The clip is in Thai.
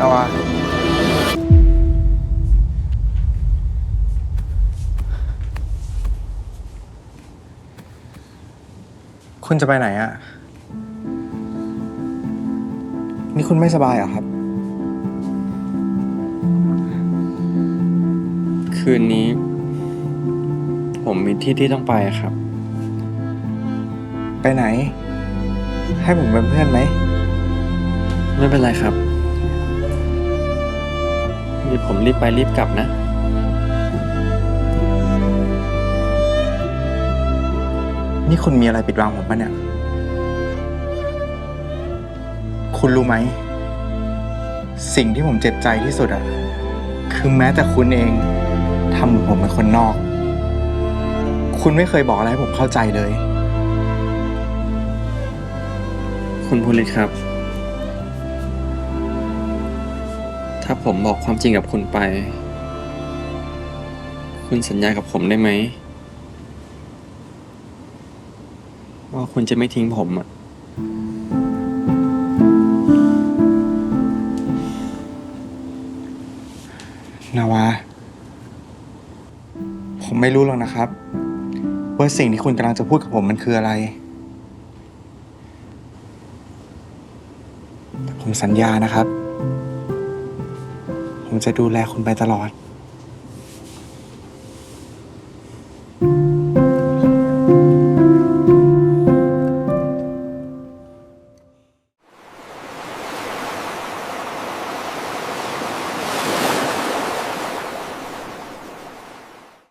นาวาคุณจะไปไหนอะนี่คุณไม่สบายเหรอครับ คืนนี้ ผมมีที่ที่ต้องไปครับ ไปไหน ให้ผมเป็นเพื่อนไหม ไม่เป็นไรครับ นี่ผมรีบไปรีบกลับนะนี่คุณมีอะไรปิดบังผมปะเนี่ย คุณรู้ไหม สิ่งที่ผมเจ็บใจที่สุดอะคือแม้แต่คุณเองทำเหมือนผมเป็นคนนอก คุณไม่เคยบอกอะไรให้ผมเข้าใจเลย คุณภูริครับ ถ้าผมบอกความจริงกับคุณไป คุณสัญญากับผมได้ไหม ว่าคุณจะไม่ทิ้งผมอะนาวา ผมไม่รู้หรอกนะครับ ว่าสิ่งที่คุณกำลังจะพูดกับผมมันคืออะไร แต่ผมสัญญานะครับ ผมจะดูแลคุณไปตลอด